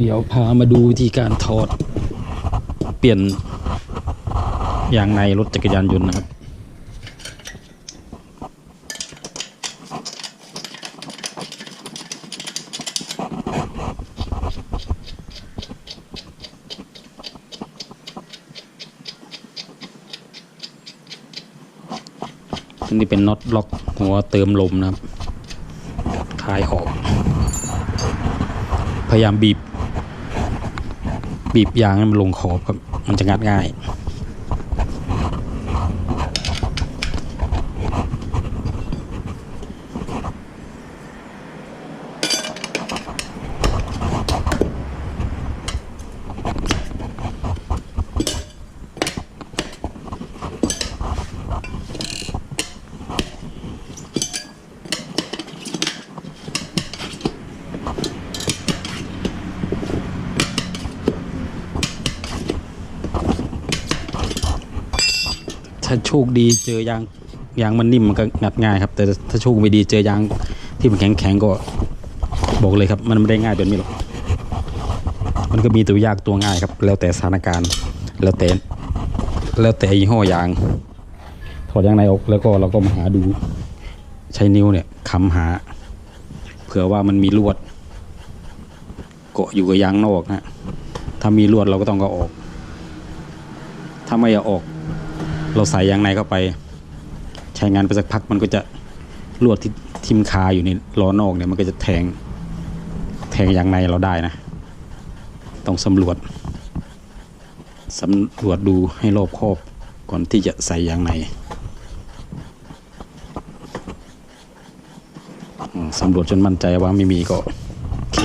เดี๋ยวพามาดูวิธีการถอด เปลี่ยนยางในรถจักรยานยนต์นะครับ นี่เป็นน็อตล็อกหัวเติมลมนะครับคลายออก พยายามบีบ บีบยางให้มันลงขอบครับ มันจะงัดง่าย ถ้าโชคดีเจอยางยางมันนิ่มมันก็งัดง่ายครับ แต่ถ้าโชคไม่ดีเจอยางที่มันแข็งแข็งก็บอกเลยครับ มันไม่ได้ง่ายแบบนี้หรอกมันก็มีตัวยากตัวง่ายครับ แล้วแต่สถานการณ์ แล้วแต่แล้วแต่ยี่ห้อยาง ถอดยางในออกแล้วก็เราก็มาหาดูใช้นิ้วเนี่ยค้ำหา เผื่อว่ามันมีลวดเกาะอยู่กับยางนอกนะถ้ามีลวดเราก็ต้องก็ออก ถ้าไม่เอาออก เราใส่ยางในเข้าไป ใช้งานไปสักพักมันก็จะลวดที่ทิมคาอยู่ในล้อนอกเนี่ยมันก็จะแทงแทงยางในเราได้นะ ต้องสำรวจสำรวจดูให้รอบคอบก่อนที่จะใส่ยางในสำรวจจนมั่นใจว่าไม่มีก็โอเค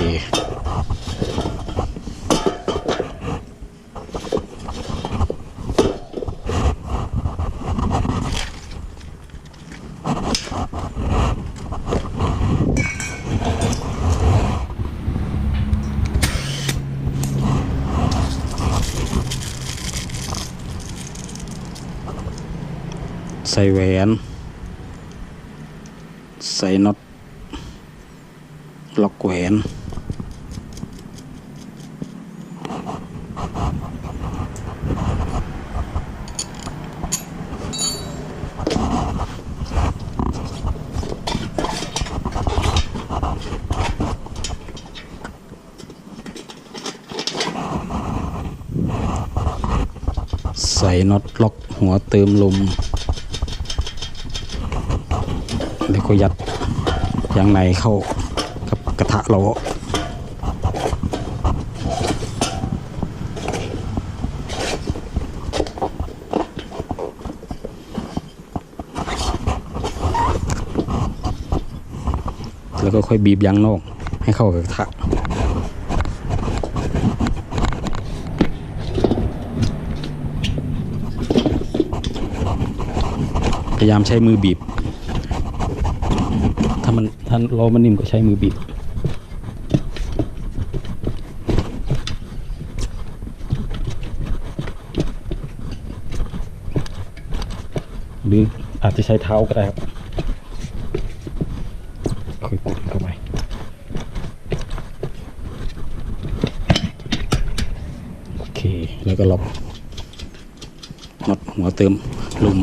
ใส่แหวนใส่น็อตล็อกแหวน ส่น็อตล็อกหัวเติมลม แล้วก็ยัดยางในเข้ากับกระทะเราแล้วก็ค่อยบีบยางนอกให้เข้ากับกระทะ ยายามใช้มือบีบ ถ้ามันถ้าล้อมันนิ่มก็ใช้มือบีบหรืออาจจะใช้เท้าก็ได้ครับค่อยกดเข้าไปโอเค แล้วก็ล็อกน็อตหัวเติมลุม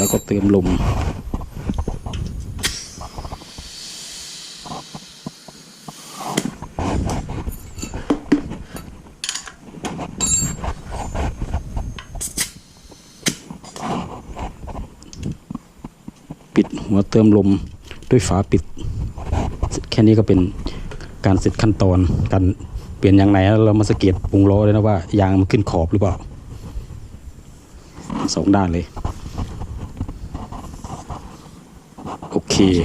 แล้วก็เติมลม ปิดหัวเติมลมด้วยฝาปิด แค่นี้ก็เป็นการเสร็จขั้นตอนการเปลี่ยนยางในแล้วเรามาสังเกตปรุงล้อเลยนะว่ายางมันขึ้นขอบหรือเปล่าสองด้านเลย que